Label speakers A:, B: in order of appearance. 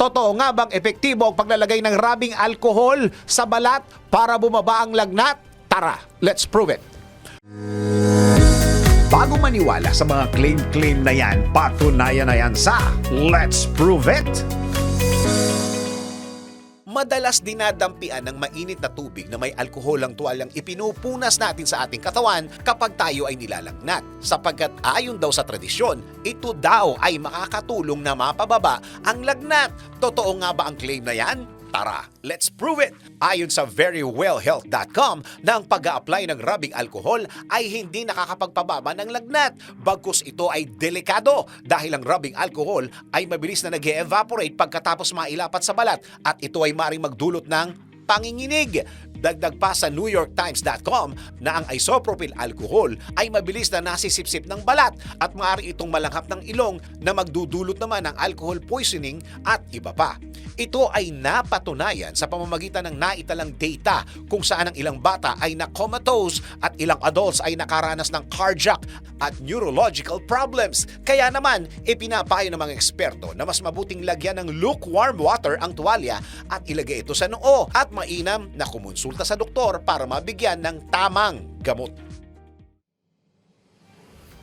A: Totoo nga bang epektibo ang paglalagay ng rabing alkohol sa balat para bumaba ang lagnat? Tara, let's prove it. Bago maniwala sa mga claim-claim na yan, patunayan na yan sa Let's Prove It! Madalas dinadampian ng mainit na tubig na may alkohol ang tuwalyang ipinupunas natin sa ating katawan kapag tayo ay nilalagnat. Sapagkat ayon daw sa tradisyon, ito daw ay makakatulong na mapababa ang lagnat. Totoo nga ba ang claim na yan? Tara, let's prove it! Ayon sa verywellhealth.com na ang pag apply ng rubbing alcohol ay hindi nakakapagpababa ng lagnat. Bagkus ito ay delikado dahil ang rubbing alcohol ay mabilis na nag evaporate pagkatapos mailapat sa balat at ito ay maring magdulot ng panginginig. Dagdag pa sa NewYorkTimes.com na ang isopropyl alcohol ay mabilis na nasisipsip ng balat at maaari itong malanghap ng ilong na magdudulot naman ng alcohol poisoning at iba pa. Ito ay napatunayan sa pamamagitan ng naitalang data kung saan ang ilang bata ay na-comatose at ilang adults ay nakaranas ng cardiac at neurological problems. Kaya naman, ipinapayo ng mga eksperto na mas mabuting lagyan ng lukewarm water ang tuwalya at ilagay ito sa noo at mainam na kumonsulta sa doktor para mabigyan ng tamang gamot.